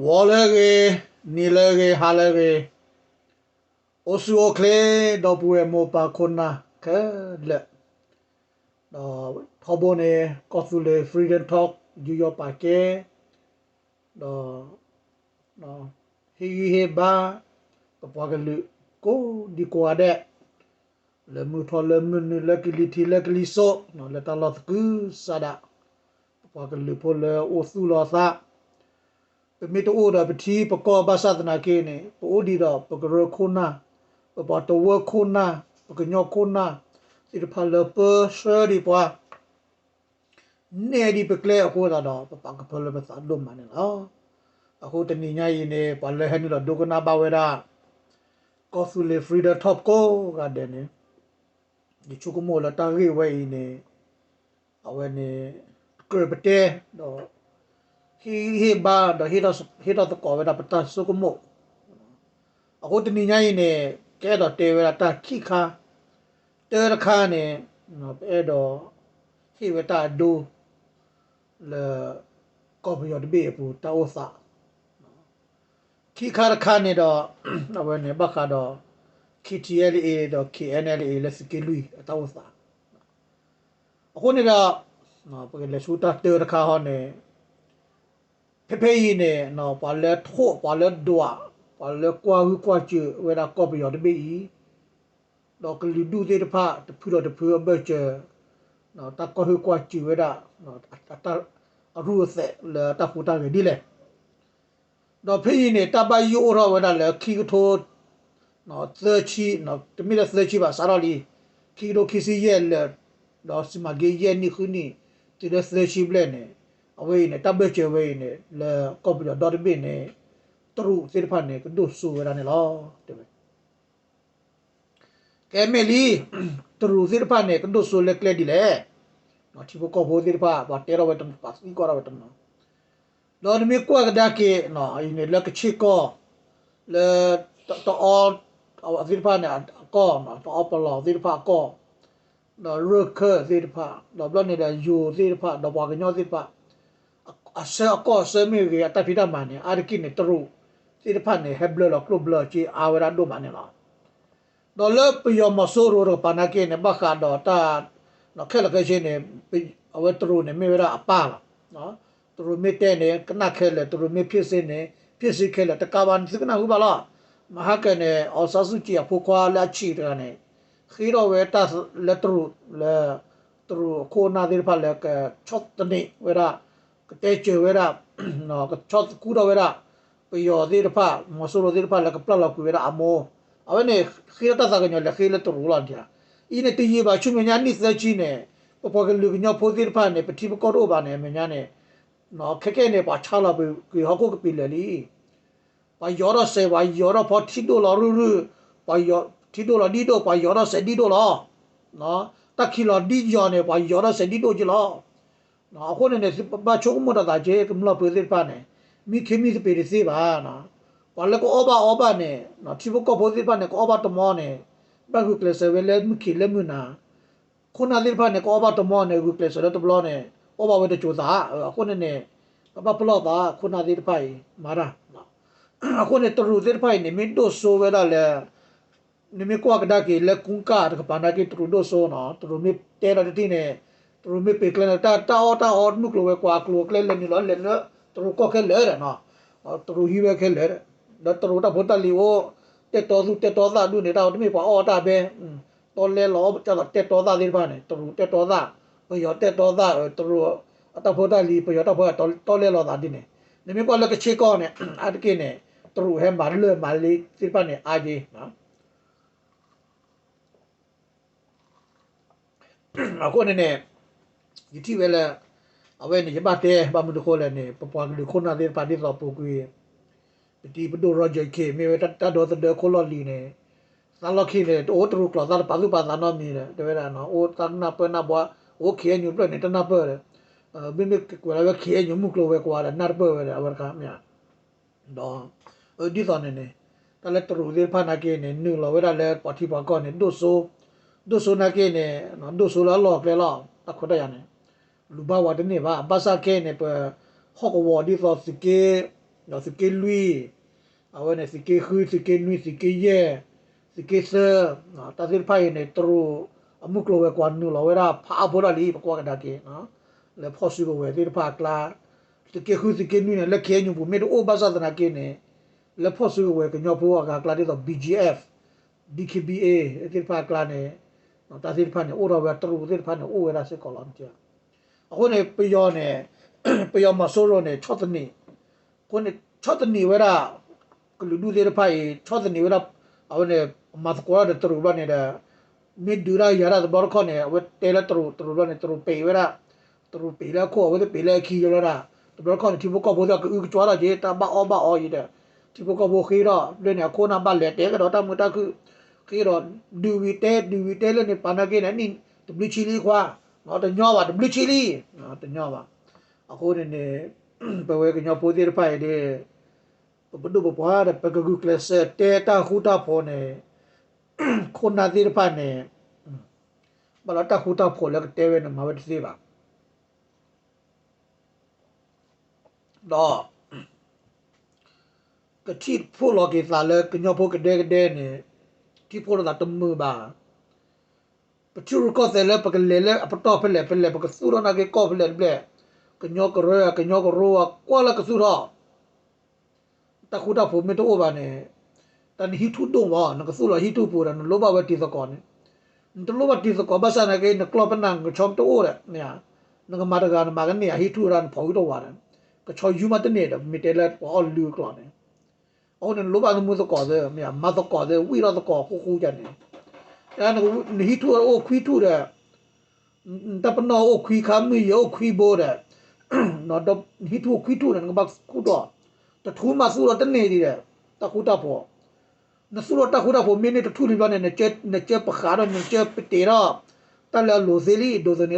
ဝေါ်လေကေနီလေကေဟာလေကေအိုဆူအိုကလေဒေါ်ပူေမောပါခွန်နာခဲလက်တော့ထောဘနေကော်ဖူလေ freedom talk ယူယောပါကေတော့နော်ဟီဟေဘာပပကလူကိုဒီကွာတဲ့လေမှုထော်လေမှုနလကလီတီလကလီဆိုနော်လက်တလော့ကူဆာဒပပကလူပိုလေအိုဆူလောသာပ မီတိုဒါပတိပကောဘာသာတနာကေနေပိုဒီတော့ပကရခုနာပပတဝခုနာပကညောခုနာဒီဖာလပရှယ်ဒီပွားနေဒီပကလေအခုတော့ပပကဖလပစာလုံးမနေလားအခုတနင်္ညာရီနေပါလေဟန်လို့ဒုကနာဘဝရာကောဖူလေဖရီဒါတော့ကိုကတဲ့နေဒီချုကမောလာတာရီဝဲနေအဝဲနေကရပတဲတော့ ဟီဟီဘာတော့ဟီတော့ဟီတော့ကောဝဲတာပတာဆုကမောအခုတနင်္ညာရီနေကဲတော့တေဝဲတာခိခါတေရခါနေနော်အဲ့တော့ဟီဝဲတာဒူလေကောပီရဒဘေပူတာဝစာခိခါရခါနေတော့အဝဲနေဘခါတော့ KTLA တော့ KNLA လက်စကလူအတောစာအခုနေတော့နော်ပကလက်ရှူတာတေရခါဟောနေ ဖေဖေးနေနော်ပါလက်ထို့ပါလက်ဒွာပါလက်ကွာဟူကွာချေဝဲတာကောပီရဒဘေတော့ကလူဒူတဲ့တဖာတဖူတော့တဖူဘက်ချေနော်တကောဟူကွာချေဝဲတာနော်တတအရူဆက်လာတဖူတာဒီလေတော့ဖေးနေတပယိုရောဝဲတာလေခီထိုးနော်သချီနော်တမီလက်သချီပါစားရလီခီရိုခီစီရဲ့လေတော့စမဂေရဲ့နိခုနီတီလက်သချီဘလဲနေ အဝေးနေတဘချေဝေးနေလေကော်ပီဒေါ်ဘီနေတရူစေဖန်နေကဒုဆူရနေလောတဲ့ကဲမေလီတရူစေဖန်နေကဒုဆူလက်ကလက်ဒီလေနော်တီဘကောဘောစေဖာဘာတေရဝတမ်ပတ်စီကောရဝတမ်နော်လောနမီကွာကဒါကေနော်အင်းလက်ကချီကောလေတော့အော်အသစ်ဖာနေကောနော်တော့ပလောသစ်ဖာကောနော်ရခသစ်ဖာတော့ဘလနေတဲ့ယူသစ်ဖာတော့ဘာကညောသစ်ဖာ အဆအကောဆမေရတပိတမနေအာကိနေတရုသစ်ဖာနေဟဘလလကလဘလချီအာဝရဒိုမနေလားတော့လပယမဆိုရပနာကေနေဘခါတော့တာနော်ခဲလကချင်းနေအဝတရုနေမေရအပါလားနော်သူတို့မြတဲ့နေကနခဲလေသူတို့မြဖြစ်စင်းနေဖြစ်စီခဲလေတကဘာန်စကနာဟုပါလားမဟာကနေအော်ဆာစုချီအဖို့ခွာလာချီတကနေခီရောဝဲတာလက်ထရလေသူကိုနာဒီဖာလကချတ်တနေဝဲရာ ကတဲ့ချဝဲရာနော်ကချတ်ကူရောဝဲရာပယောဒီဖာမဆူရိုဒီဖာလကပလလကူဝဲရာအမောအဝနေခီရတာစကညလက်ခီလက်ထရလာကြအင်းတေးပါချုံညာနိစချီနေပပကလူကညဖိုဒီဖာနေပတိပကောတော့ပါနေမညာနေနော်ခက်ခဲနေပါချလာပြီဟောကိုကပီလေလီပါယောရဆေပါယောရဖောတီတိုလာရူရူပါယောတီတိုလာဒီတိုပါယောရဆေဒီတိုလာနော်တက်ခီလာဒီယောနေပါယောရဆေဒီတိုကြလာ နော်အခုနေပါချုံမတာကြဲကမလာပြေစစ်ပါနေမိခေမီစပေရစီပါနော်ပါလကောဘာအဘာနေနော်တီဘကောဖိုစစ်ပါနေကောဘာတမောနေဘာကုကလဆဝဲလဲမိခေလဲမနာခုနာလေးပါနေကောဘာတမောနေကုကလဆလဲတဘလောနေဩဘာဝဲတချိုသာအခုနေနေဘဘပလောတာခုနာလေးပါမာရာနော်အခုနေတရူသေးဖိုင်နေမင်းတို့ဆိုဝဲလာလေနေမကွာကဒါကေလက်ကုန်းကာတကပနာကေတရူတို့ဆိုနော်တရူမီတဲရတဲ့နေ တရူမီပေကလနာတာတာအော်တာအော်နုကလောဝဲကွာကလောကလဲလဲနေလောလဲနော်တရူကောခဲလဲရနော်တရူဟီဝဲခဲလဲဒါတရူတာဘုတလီဝတက်တော်စုတက်တော်သားလူနေတော့တမေပါအော်တာပဲတော်လဲလောကျတော့တက်တော်သားလေးပါနေတရူတက်တော်သားဘယောတက်တော်သားတရူအတဖို့တလီဘယောတဖို့တော်လဲလောသားဒီနေနေမကွာလကချေကောနေအတကိနေသူတို့ဟဲမာလမာလီစိပနဲ့အာကြီးနော်အခုနေနေဒီတိဝဲလာအဝဲနေရပါတဲ့ဘာမလို့ခေါ်လဲနေပပွားကလေးခုနာတဲ့ပါတိတော့ပုကွေးပတိဘဒိုရောဂျေကေမေဝတတတော်တဲ့ခေါ်လလီနေသလခိနေတိုးတူကလာသာပါလူပါသာနော်မီနေတဝဲလာနော်အိုတန်နာ Gitiwele awen jebate bamu dukole ni papua gulu kona de padi to pokui ti pedu roger ke mewe tata do tade kololi ne salo ki ne to otru klo sal palu pa sano mi ne de vera no o tan na pe na bo o ke nyu pe ne tan na pe ne bin me kwala we ke nyu mu klo we kwala nar pe we awar ka mya do o di so ne ne ta le tru de pa na ke ne nu lo we da le pati pa ko ne do so do so na ke ne no do so la lo pe lo ခူစကေနွီစကေယေစကေဆာနော်တာစစ်ဖိုင်နေတူအမှုကလောဝဲကွာနူလောဝဲရာဖာဘောလာလီပကွာကဒါကေနော်လေဖော်စုကိုဝဲဒီဖာကလာစကေခူစကေနွီနဲ့လက်ခဲညူဘူးမေတိုဘာသာဒနာကေနေလေဖော်စုကိုဝဲကညောဘောကကလာတဲ့ BGF DKBA ဒီဖာကလာနေနော်တာစစ်ဖာနေအိုရောဝဲတူဒီဖာနေအိုဝဲရာစကောလမ်တီအခုနေပယောနေပယောမဆိုးရောနေချော့တနေကိုနေချော့တနေဝဲရာကလူဒူဒီဖိုင်ချော့တနေဝဲရာအဝနေမတ်ကောရတဲ့တူရနေတာမိဒူရာရရာဘောခေါနေဝဲတဲလတူတူရနေတူပေဝဲရာတူပေလာခေါ်ဝဲပေလာခီရရာဘောခေါနေတီဘကောဘောကဥကချွာလာဂျေတာဘာအောဘာအောရတဲ့တီဘကောဘောခီရလဲနေခိုနာဘလက်တဲကတော့တမတခု ခီရဒူဝီတဲဒူဝီတဲလဲနေပနာကေနေနိတဘလချီလီခွာနော်တညောပါတဘလချီလီနော်တညောပါအခုနေနေပဝဲကညောပိုးသေးဖိုင်တဲ့ဘဒုဘပွားတဲ့ပကကုကလစတဲတာခူတာဖောနေခုနာသေးဖိုင်နေဘလာတာခူတာဖောလက်တဲဝဲနေမှာဝဲသေးပါတော့ကတိဖို့လောကေသာလဲကညောဖို့ကတဲ့ကတဲ့နေ တိဖို့လာတမှုပါပချူကောတယ်လဲပကလေလဲအပတော့ဖလဲဖလဲပကစူရနာကေကောဖလဲဘလဲကညောကရကညောကရောကွာလကစူရတခုတာဖို့မတော့ဘာနေတန်ဟီထုတော့ဝါနကစူရဟီထုပူရနလောဘဝတိစကောနေတလောဘတိစကောဘာစနာကေနကလောပနန်ကချောမ်တော့ရနေနကမာတကန်မာကနေဟီထုရန်ဖော်တော့ဝါတယ်ကချောယူမ တနေတယ်မီတဲလက်အော်လူကလောနေအော်နလောဘနမှုစကောတယ်မြာမစကောတယ်ဝီရစကောခုခုကြတယ်အဲ့နဟီထုအိုခွီထုတယ်တပနောအိုခွီခါမီယောခွီဘိုးတယ်နော်တော့ဟီထုခွီထုတယ်ငါဘတ်ခုတော့တထူးမဆူတော့တနေသေးတယ်တခုတော့ပေါ့နဆူတော့တခုတော့ပေါ့မင်းနဲ့တထူးလိပါနဲ့နဲ့ချက်နဲ့ချက်ပခါတော့နဲ့ချက်ပတေတော့တလဲလိုစီလီဒိုဇနေ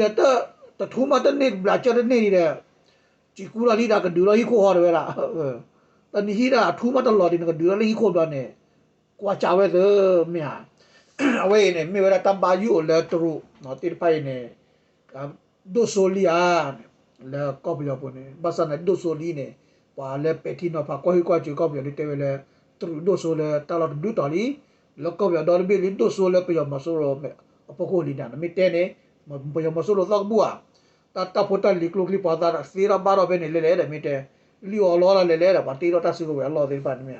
တော့သာစီဖို့ဖို့နဲ့ခီတော့ဝါတော့ပလာတော့နဲ့ချက်တော့စီရလီတော့မောလာတဲ့ထော်တော့ဆောက်ထူတယ်တမယာဤတဲ့တထူးမတနေဘလာချက်နေနေတဲ့ជីကူလာလီဒါကဒူလာဟီခိုဟော်တယ်လားတန်ဟီဒါထူးမတလော်ဒီကဒူလာလီခိုတော့နေကွာချဝဲသမြာအဝဲနေမြေဝရတမ်ပါယူလဲထရူနော်တိဖိုင်နေဒိုဆိုလီယာလဲကောပီ ယောပနေဘာစနဒိုဆိုလီနေပါလဲပက်တီနော်ဖာကွာဟီကွာချူကောပီယောဒီတဲဝဲလဲထရူဒိုဆိုလဲတာလာဒူတော်လီလောကောပီယောဒေါ်ဘီလီဒိုဆိုလဲပီယောမဆိုရောအပခိုလီနာမီတဲနေပီယောမဆိုရောသောက်ဘူးอ่ะတာတာဖိုတာလီကလုကလီပါတာစီရာဘာရောပဲနေလေလေတဲ့မီတဲလီအော်လောလာလေလေတဲ့ပါတီတော့တဆူကိုဝဲလောသေးပါနေမြ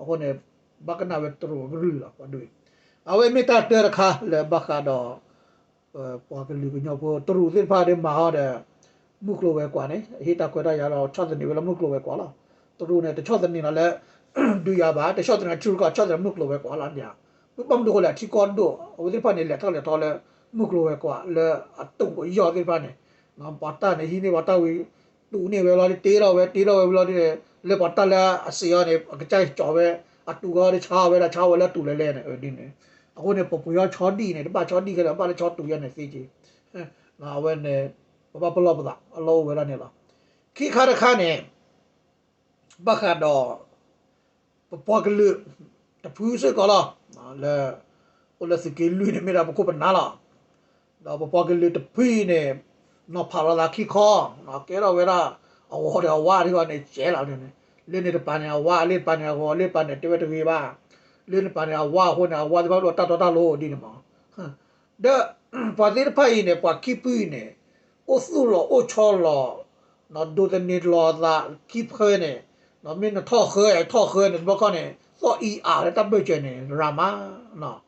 အခုနေဘကနာဝဲတရူဘရူလာပါတွေ့အဝဲမီတာတဲရခါလေဘခါတော့ပေါ်ကလီကညောပေါ်တရူစစ်ဖာတဲ့မဟာတဲ့မုကလိုပဲ ကွာနေဟိတာကွဲတာရတော့6တနေပဲမုကလိုပဲကွာလားတရူနဲ့တချော့တနေလားလဲဒူရပါတချော့တနေချူကချော့တမုကလိုပဲကွာလားညာပမ်ဒိုလာတီကွန်ဒိုအဝဒီဖာနေလက်တော့လက်တော့လဲမုကလိုပဲကွာလဲအတုံကိုရော်ဒီဖာနေငါပါတာနေဟိနေပါတာဝီတူနေပဲလားတေးတော့ပဲတေးတော့ပဲလားလေပါတာလာအစီရနေအကြိုက်ကြော်ပဲအတူကားချာပဲလားချာဝဲလားတူလဲလဲနေဒီနေအခုနေပပရချောတီနေတပါချောတီကလည်းပါလေချောတူရနေစီကြီးငါဝဲနေပပပလောပဒါအလောဝဲလာနေလားခိခါရခါနေဘခါတော့ပပကလူတဖူးစကလာလဲဟိုလက်စကေလူနေမရပခုပနာလာ တော့ပပကလူတဖီနေနော်ဖာလာခိခေါနော်ကဲတော့ဝဲလာအဝေါ်တော့ဝါရီကနေကျဲလာတယ်လင်းနေတဲ့ပန်ရဝါလေးပန်ရဟောလေးပန်နေတဝက်တဝေပါလင်းနေပန်ရဝါဟိုနာဝါဒီဘောတတတလို့ဒီနေမှာဒပါတိဖိုင်နေပါကိပူနေအိုဆူလောအိုချောလောနော်ဒိုတနေလောသာကိဖခဲနေနော်မင်းထောက်ခဲထောက်ခဲနေဘောကနေစောအီအားတပ်ဘကျနေရာမနော်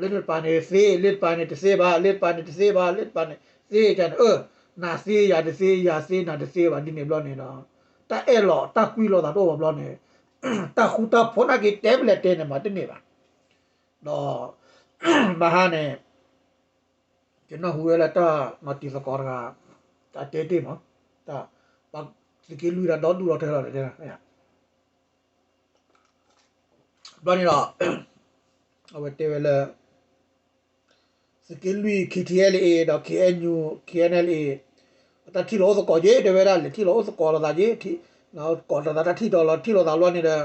little pane se little pane to se ba little pane to se ba little pane se kan e na se ya de se ya se na de se ba din ne blo ne na ta e lo ta kui lo da to ba blo ne ta khu ta phona ki tablet te ne ma te ne ba no ma ha ne ကျွန်တော်ဟိုရလာတာမတီစကောရာတာတေတေမတာဘာဒီကလူရတော့လူတော့ထဲလာတယ်တဲ့ဟဲ့ဘာနေတော့အဝတေဝလာ สกิลลุย KTLA ดอก KNU KNLA ตะที่โลสกอเยเดเวราเลยที่โลสกอลตาเยที่เราก่อนตาตาที่ดอลที่เราตาล้วนนี่เด้อ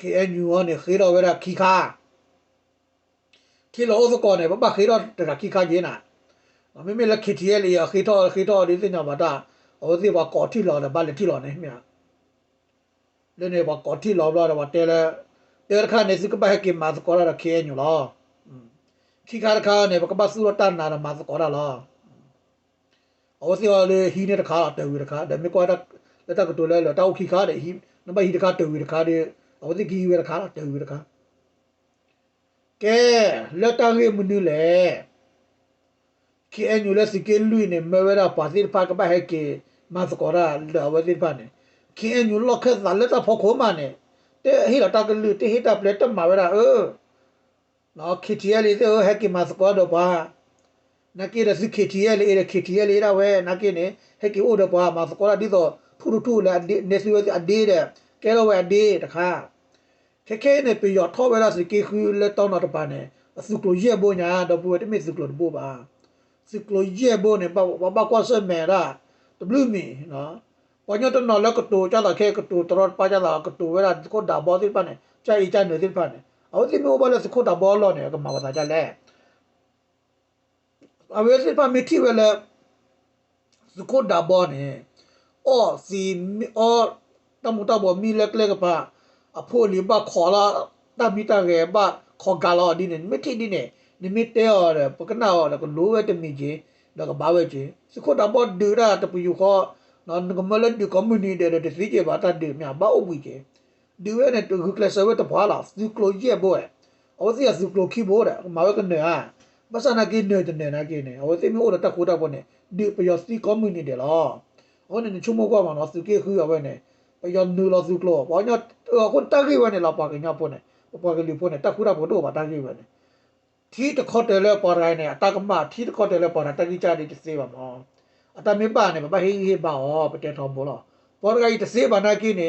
KNU เนี่ยคือเราเวลาขี้ค่าที่โลสกอเนี่ยบ่บ่คือเราตะขี้ค่าเยน่ะไม่ไม่ละ KTLA คือทอคือทอดิสิญามาตาโอ้สิบ่ก่อที่เราน่ะบ่เลยที่เราเนี่ยเมียเลยเนี่ยบ่ก่อที่เราเราว่าแต่ละเออค่ะเนี่ยสิก็บ่ให้กินมาสกอลละ KNU ล่ะ ठीका रखा ने बकबा सुरो ता ना मा सो कोरा ला अवश्य वाले ही ने रखा टे हुए रखा दे में कोरा लता को टोले लता उखी खा दे ही नबा ही रखा टे हुए रखा दे अवश्य की हुए रखा टे हुए रखा के लता गे मुनु ले कि एनु ले सिके लुई ने मेरा पासिर पाक बा है के मा सो कोरा ल अवश्य पा ने कि एनु लखे लता फोखो मा ने ते ही लता के लुई ते ही टा प्लेट मा वेरा ए နေတဲ့ဟီလာတကလူတဲ့ဟီတပလက်တမဝရအနော်ခီတီယလီတဲ့ဟက်ကီမသကောတော့ပါနကေရစခီတီယလီရခီတီယလီရဝဲနကေနေဟက်ကီအိုတော့ပါမသကောရာဒီတော့ထူထူလာနေစီဝဲအဒေးတဲ့ကဲတော့ဝဲအဒေးတခါခဲခဲနေပြရထောဝဲလာစကေခူလက်တောင်းတော့တပါနေအစုကလိုရဲ့ဘောညာတော့ပွဲတမိစုကလိုတဘောပါစုကလိုရဲ့ဘောနေပါဘာဘာကွာဆမဲရာတဘလူမီနော်ပေါ်ညတော့နော်လက်ကတူကြတာခဲကတူတော်ပါကြတာကတူဝဲလာကိုဒါဘောတိပါနေကြိုက်ကြနေတိပါနေ အော်ဒီမျိုးဘာလဲစခုတာဘောလောနေကမှာပါကြလဲအဝဲစစ်ပါမီတီဝဲလဲစခုတာဘောနေအော်စီအော်တမူတဘောမီလက်ကလက်ကပါအဖိုးလီဘခေါ်လာတမီတရဲဘခေါ်ကလာဒီနေမတိဒီနေနိမတဲော်ပကနာော်ကလိုဝဲတမီကြီးတော့ကဘာဝဲကြီးစခုတဘောဒူရာတပူခေါ်နော်ကမလဒီကွန် ဒီမြဘာအုပ်ဝီကြီးဒီဝဲနဲ့တူကလဆဝဲတပွားလာစီကလိုရဲ့ဘောအော်စီစီကလိုခီဘောတဲ့မဝဲကနေဟာမဆနာကိနေတဲ့နေနာကိနေအော်စီမျိုးတော့တခုတော့ဘောနေဒီပယောစီကွန်မြူနီတဲ့လားဟောနေချုံမကွာမှာနော်စုကေခူရဝဲနေပယောနူလောစုကလောဘာညခွန်တကိဝဲနေလာပါကညပေါ်နေပါကလီပေါ်နေတခုရပေါ်တော့ပါတကိဝဲနေထီတခေါ်တယ်လဲပေါ်ရိုင်းနေအတကမထီတခေါ်တယ်လဲပေါ်တာတကိချာဒီတစေးပါမောအတမင်းပါနေဘာဟိဟိပါဟောပတဲတော်ဘောလောပေါ်ရိုင်းတစေးပါနာကိနေ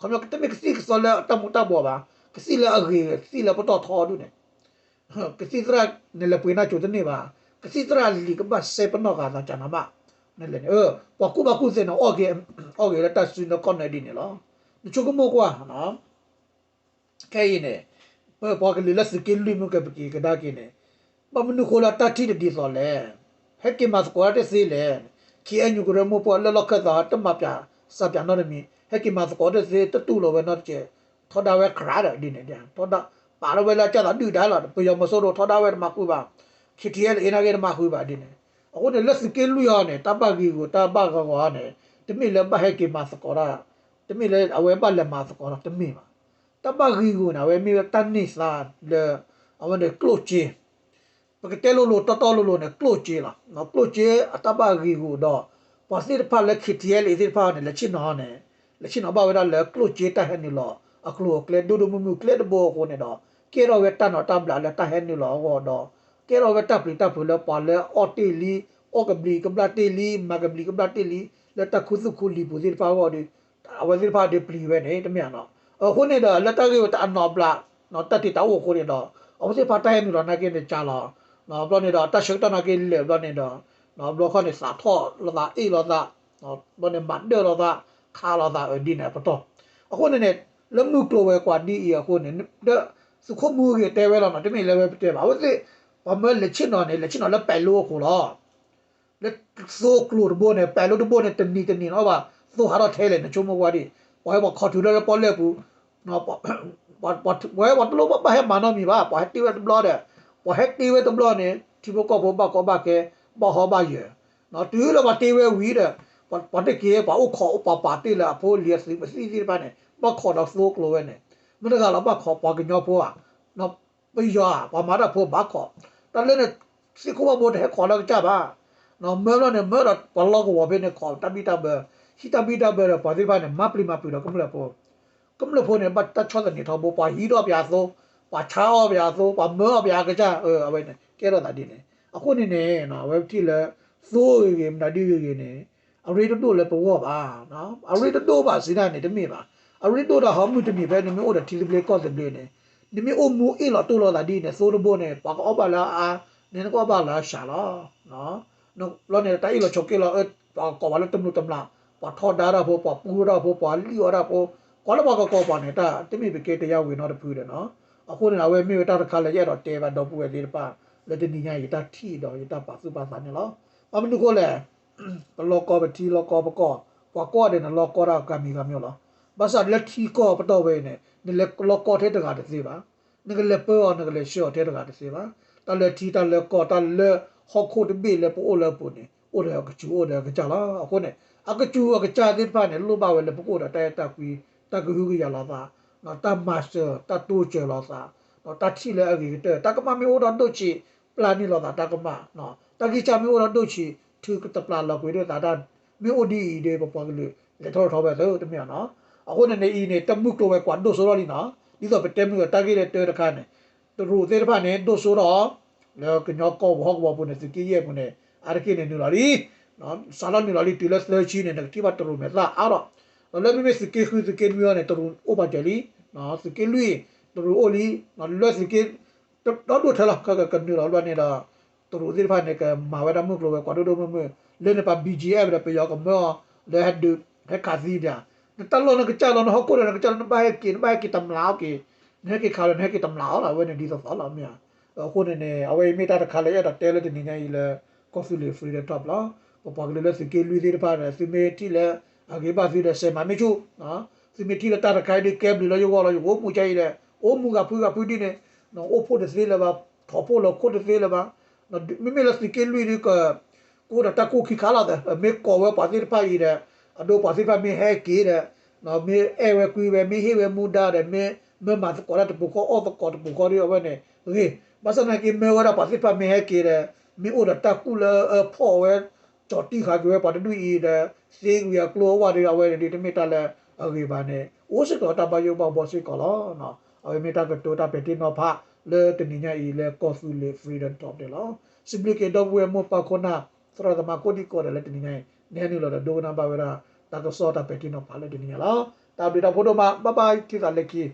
လာတယ်မြာဖေဖေနေဘကူဘကူစေလာကစီစရာလေးပါနေနော်ငကလေပွေယောကစီငကလေပွေယောကစောနေတော့ပွဲနော်အဝရရတဲပါစီငကချက်လေပွေတနော်ကစီဒီပါနေတာတချာလဲအဝဲပရပပလာလဲကွန်လဲတရားဝေလဲကွန်လဲတမကစီကစောလဲတမတဘောပါကစီလဲအဂေစီလဲပတော်ထော်ဒုနေကစီစရာနေလေပွေနာချိုတနေပါ kasi tra li ka ba se pa no ka na chana ma ne le e pa ku ba ku se no o ge o ge la ta su no kon ne di ne lo ni chu ko mo kwa no ke yi ne pa pa ke li la se ke li mo ke ki ka da ki ne ba mu ko la ta ti de di so le he ke ma ko te se le ki a nyu ko mo po la lo ka da ta ma pya sa pya no de mi he ke ma ko te se ta tu lo we no che ထောဒါဝဲခရာတဲ့ဒီနေတယ်ထောဒါပါရဝဲလာကြတာဒူဒါလာပယမဆိုတော့ထောဒါဝဲမှာကူပါခီတီယဲအနာကေမှာခွေးပါဒီနေအခုနေလက်စကေလူရနေတပတ်ကြီးကိုတပတ်ကောနေတမိလည်းပတ်ဟဲကေမှာစကောရာတမိလည်းအဝဲပတ်လည်းမှာစကောရာတမိမှာတပတ်ကြီးကိုနာဝဲမိတန်နိစာလေအဝဲနေကလိုချီပကတဲလိုလိုတတော်လိုလိုနေကလိုချီလာနော်ကလိုချီအတပတ်ကြီးကိုတော့ပါစီဖာလက်ခီတီယဲလေဒီဖာနေလက်ချင်နော်နေ လက်ချင်နော်ဘာဝဲလာကလိုချီတဟဲနေလောအခလိုကလေဒူဒူမူမူကလေဒဘောကိုနေတော့ကေရောဝဲတန်တော့တမ်လာလက်တဟဲနေလောဟောတော့ကဲတော့ဝတပ်ပလီတပ်ဖူလပါလေအော်တီလီအော်ကဘလီကဘလာတီလီမကဘလီကဘလာတီလီလက်တခုစုခုလီပူစီပါဝဒီအဝစီပါဒီပလီပဲနေတမြန်တော့အခုနေတော့လက်တကေတအနော်ပလာနော်တတိတောက်ကိုနေတော့အဝစီပါတိုင်းနေတော့နာကေနေချလာနော်ဘလနေတော့တရှုတနာကေလေဘလနေတော့နော်ဘလခနေစာထောလသာအေလသာနော်ဘလနေမတ်ဒေလသာ ခါလသာဒီနေပတော့အခုနေနေလမှုကလိုဝဲကွာဒီအခုနေစုခုမှုရတဲဝဲတော့နော်တမင်လည်းပဲတဲ့ပါဝစီဘာမလက်ချင်တော့နေလက်ချင်တော့လက်ပယ်လို့ခေါ်လားလက်ဆိုကလူဘောနေပယ်လို့ဘောနေတနီတနီနော်ပါသို့ဟာတော့ထဲလေနချုံမဝါဒီဝဲဘောခေါ်ထူလည်းပေါ်လက်ဘူးနော်ဘာဘာဝဲဘာလို့ဘာဟဲမနော်မီပါဘာတီဝဲတဘလော့တဲ့ဘာဟက်တီဝဲတဘလော့နေဒီဘောကောဘောဘာကောဘာကဲဘာဟောဘာယေနော်တူလို့ဘာတီဝဲဝီတဲ့ ဘာဘာတကေဘာဥခေါ်ဥပပါတီလာဖိုလီယစီမစီစီပါနေဘာခေါ်တော့ဆိုကလိုဝဲနေမတကလာဘာခေါ်ပါကညောဖိုးอ่ะနော်ပြရဘာမာတာဖိုးဘာခေါ်တလည်းနဲ့စီကိုဘိုတဲ့ခေါ်တော့ကြပါနော်မဲလို့နဲ့မဲတော့ဘလောကဝဘင်းနဲ့ခေါ်တပိတဘဟီတပိတဘရပါဒီပါနဲ့မပလီမပလီတော့ကမလပေါ်ကမလပေါ်နဲ့ပတ်တချောတဲ့နေတော့ဘောပါဟီတော့ပြာဆိုပါချာောပြာဆိုပါမဲပြာကကြအဲအဝဲနဲ့ကဲတော့တာဒီလေအခုနေနေနော် web တိလဲသိုးရေမဒီရေနေ အရီတိုလဲပေါ်ပါနော်အရီတိုပါစီနာနေတမိပါအရီတိုတာဟောမှုတမိပဲနေမျိုးတော့တီပလေကော့တပလေနေနေမျိုးအမှုအေးလာတိုလာတာဒီနေသိုးဘောနေပါကောပါလာအာနေကောပါလာရှာလာနော်နော်လောနေတိုင်လောချောကေလောကောပါလာတမလို့တမလားပါထော်ဒါရာဖို့ပါပူရာဖို့ပါလီရာဖို့ကောလပါကောပါနေတာတမိပဲကေတရားဝင်တော့တပူတယ်နော်အခုနေလာဝဲမြေတာတခါလေရတော့တေပါတော့ပူရလေးပါလက်တနီညာရတာထီတော့ရတာပါစုပါစာနေလောအမနုကိုလေ ဘလောကောပတီလောကောပကောပွားကောတဲ့နော်လောကောရာကမီကမျိုးလောဘာသာလက်ထီကောပတော့ပဲနေနေလက်လောကောတဲ့တကားတစေပါနေကလက်ပေါ်နေကလက်ရှော့တဲ့တကားတစေပါတလက်ထီတလက်ကောတလက်ဟောခုတဘေလက်ပိုလက်ပိုနေအိုရကချူအိုရကကြလာအခုနေအကချူအကချတဲ့ပါနေလောပါဝဲလက်ပကိုတာတဲ့တက်ကွီတက်ကဟူကရလာပါနော်တမတ်စတာတတူချေလာစာနော်တချီလေအကြီးတဲ့တကမမီအိုတော့တို့ချီပလာနီလောတာတကမနော်တကီချမီအိုတော့တို့ချီ သူကတပလာလောက်ွေတဲ့တာတာမြို့အိုဒီဒီပပေါ်ကလေးလက်ထော်ထော်ပဲဆိုတမြောင်နော်အခုနေနေဤနေတမှုတော့ပဲကွာတို့ဆိုတော့လीနော်ဒီတော့ပဲတဲမှုတာကြီးတဲ့တဲတခါနေသူတို့သေးတဖာနေတို့ဆိုတော့လောကညောကောဘောဘောပုန်စကီရဲ့ပုန်နေအာရကိနေနူလာလီနော်ဆာလနူလာလီတီလက်စလချီနေတိဘတ်တရူမေလာအားတော့လောလည်းမေစကေခူစကေမီယောနေတရူအိုပါဂျလီနော်စကေလူတရူအိုလီနော်လောစကေတော့တို့ထလာကကကနေလာလောနေတာ တရူသေးတဖာနေကမာဝဒမှုကလောပဲကွာတို့တို့မလဲနေပါ BGF ရ pe ရောက်မောလဲဟက်ဒူဟက်ကာစီဒါတလောနကချလောနဟကိုရနကချလောနဘာကိနဘာကိတမ်လာကေနေကေခါလနေကေတမ်လာလာဝဲနေဒီတော့လာမြာအခုနေနေအဝေးမိတာတခါလေရတာတဲလေတင်နေကြီးလေကော်ဖီလေဖရီတဲ့ top လာပပကလေးလေစကေလူသေးတပါနေစမေတီလေအကေပါဖီလေဆေမမေချူနော်စမေတီလေတာတခိုင်ဒီကဲဘလီလေယောလောယောမူချိုင်လေအိုမူကဖူကဖူဒီနေနော်အိုဖို့တဲ့စေးလေပါထော်ဖို့လို့ mimi las ni kelui ni ka ko da ta ko ki khala da me ko wa pa ni pa yi da ado pa si pa me he ki da na me e we ku we me he we mu da da me me ma ko la bu ko o ko bu ko ri o we ne ri ba sa na ki me wa da pa si pa me he ki da me o da ta ku la pho we တော်တိခါကျွဲပါတူဤတဲ့စေကူရကလောဝါတွေအဝဲဒီတမီတလည်းအဂေပါနဲ့အိုးစတော်တပယောဘောစစ်ကလောနော်အဝေမီတကတောတာပတိနောဖာ လေတနိညာဤလေကောဆူလေဖရီဒမ်တော့တယ်လောစိပလီကေတော့ဝဲမောပါခေါနာသရသမကိုဒီကိုရလေတနိညာနဲနူလောဒိုနာပါဝဲတာတာကစောတာပတိနောဖာလေတနိညာလောတာဘီတာဖိုတိုမှာဘဘိုင်ကိကလက်ကြီး